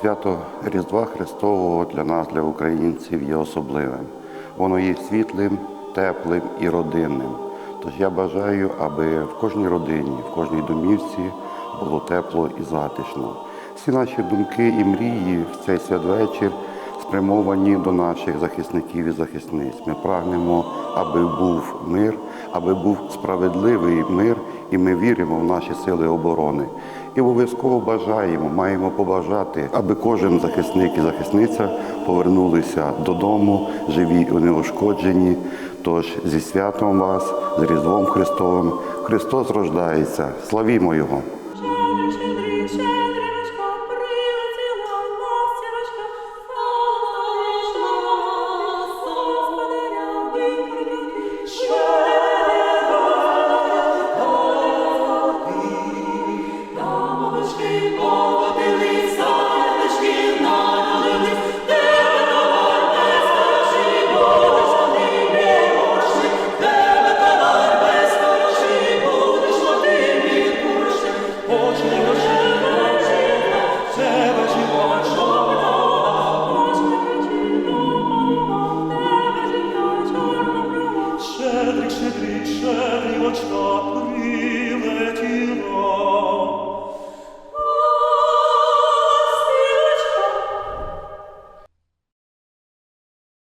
Свято Різдва Христового для нас, для українців, є особливим. Воно є світлим, теплим і родинним. Тож я бажаю, аби в кожній родині, в кожній домівці було тепло і затишно. Всі наші думки і мрії в цей святвечір спрямовані до наших захисників і захисниць. Ми прагнемо, аби був мир, аби був справедливий мир, і ми віримо в наші сили оборони. І обов'язково бажаємо, маємо побажати, аби кожен захисник і захисниця повернулися додому, живі і неушкоджені. Тож зі святом вас, з Різдвом Христовим, Христос рождається. Славімо Його! und starb